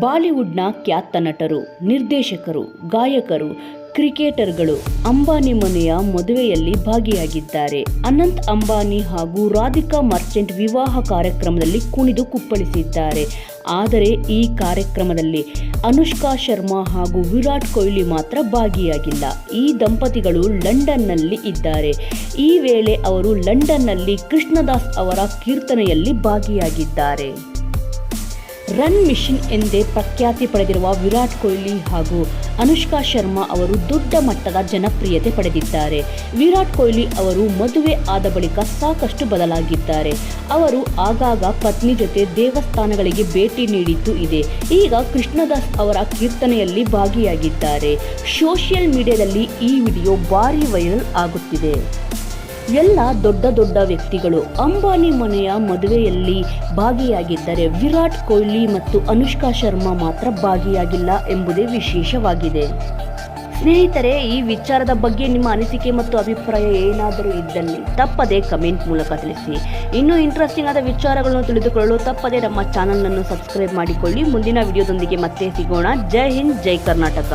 ಬಾಲಿವುಡ್ನ ಖ್ಯಾತ ನಟರು, ನಿರ್ದೇಶಕರು, ಗಾಯಕರು, ಕ್ರಿಕೆಟರ್ಗಳು ಅಂಬಾನಿ ಮನೆಯ ಮದುವೆಯಲ್ಲಿ ಭಾಗಿಯಾಗಿದ್ದಾರೆ. ಅನಂತ್ ಅಂಬಾನಿ ಹಾಗೂ ರಾಧಿಕಾ ಮರ್ಚೆಂಟ್ ವಿವಾಹ ಕಾರ್ಯಕ್ರಮದಲ್ಲಿ ಕುಣಿದು ಕುಪ್ಪಳಿಸಿದ್ದಾರೆ. ಆದರೆ ಈ ಕಾರ್ಯಕ್ರಮದಲ್ಲಿ ಅನುಷ್ಕಾ ಶರ್ಮಾ ಹಾಗೂ ವಿರಾಟ್ ಕೊಹ್ಲಿ ಮಾತ್ರ ಭಾಗಿಯಾಗಿಲ್ಲ. ಈ ದಂಪತಿಗಳು ಲಂಡನ್ನಲ್ಲಿ ಇದ್ದಾರೆ. ಈ ವೇಳೆ ಅವರು ಲಂಡನ್ನಲ್ಲಿ ಕೃಷ್ಣದಾಸ್ ಅವರ ಕೀರ್ತನೆಯಲ್ಲಿ ಭಾಗಿಯಾಗಿದ್ದಾರೆ. ರನ್ ಮಿಷನ್ ಎಂದೇ ಪ್ರಖ್ಯಾತಿ ಪಡೆದಿರುವ ವಿರಾಟ್ ಕೊಹ್ಲಿ ಹಾಗೂ ಅನುಷ್ಕಾ ಶರ್ಮಾ ಅವರು ದೊಡ್ಡ ಮಟ್ಟದ ಜನಪ್ರಿಯತೆ ಪಡೆದಿದ್ದಾರೆ. ವಿರಾಟ್ ಕೊಹ್ಲಿ ಅವರು ಮದುವೆ ಆದ ಬಳಿಕ ಸಾಕಷ್ಟು ಬದಲಾಗಿದ್ದಾರೆ. ಅವರು ಆಗಾಗ ಪತ್ನಿ ಜೊತೆ ದೇವಸ್ಥಾನಗಳಿಗೆ ಭೇಟಿ ನೀಡಿದ್ದು ಇದೆ. ಈಗ ಕೃಷ್ಣದಾಸ್ ಅವರ ಕೀರ್ತನೆಯಲ್ಲಿ ಭಾಗಿಯಾಗಿದ್ದಾರೆ. ಸೋಷಿಯಲ್ ಮೀಡಿಯಾದಲ್ಲಿ ಈ ವಿಡಿಯೋ ಭಾರಿ ವೈರಲ್ ಆಗುತ್ತಿದೆ. ಎಲ್ಲ ದೊಡ್ಡ ದೊಡ್ಡ ವ್ಯಕ್ತಿಗಳು ಅಂಬಾನಿ ಮನೆಯ ಮದುವೆಯಲ್ಲಿ ಭಾಗಿಯಾಗಿದ್ದರೆ ವಿರಾಟ್ ಕೊಹ್ಲಿ ಮತ್ತು ಅನುಷ್ಕಾ ಶರ್ಮಾ ಮಾತ್ರ ಭಾಗಿಯಾಗಿಲ್ಲ ಎಂಬುದೇ ವಿಶೇಷವಾಗಿದೆ. ಸ್ನೇಹಿತರೆ, ಈ ವಿಚಾರದ ಬಗ್ಗೆ ನಿಮ್ಮ ಅನಿಸಿಕೆ ಮತ್ತು ಅಭಿಪ್ರಾಯ ಏನಾದರೂ ಇದ್ದಲ್ಲಿ ತಪ್ಪದೆ ಕಮೆಂಟ್ ಮೂಲಕ ತಿಳಿಸಿ. ಇನ್ನೂ ಇಂಟ್ರೆಸ್ಟಿಂಗ್ ಆದ ವಿಚಾರಗಳನ್ನು ತಿಳಿದುಕೊಳ್ಳಲು ತಪ್ಪದೆ ನಮ್ಮ ಚಾನಲನ್ನು ಸಬ್ಸ್ಕ್ರೈಬ್ ಮಾಡಿಕೊಳ್ಳಿ. ಮುಂದಿನ ವಿಡಿಯೋದೊಂದಿಗೆ ಮತ್ತೆ ಸಿಗೋಣ. ಜೈ ಹಿಂದ್, ಜೈ ಕರ್ನಾಟಕ.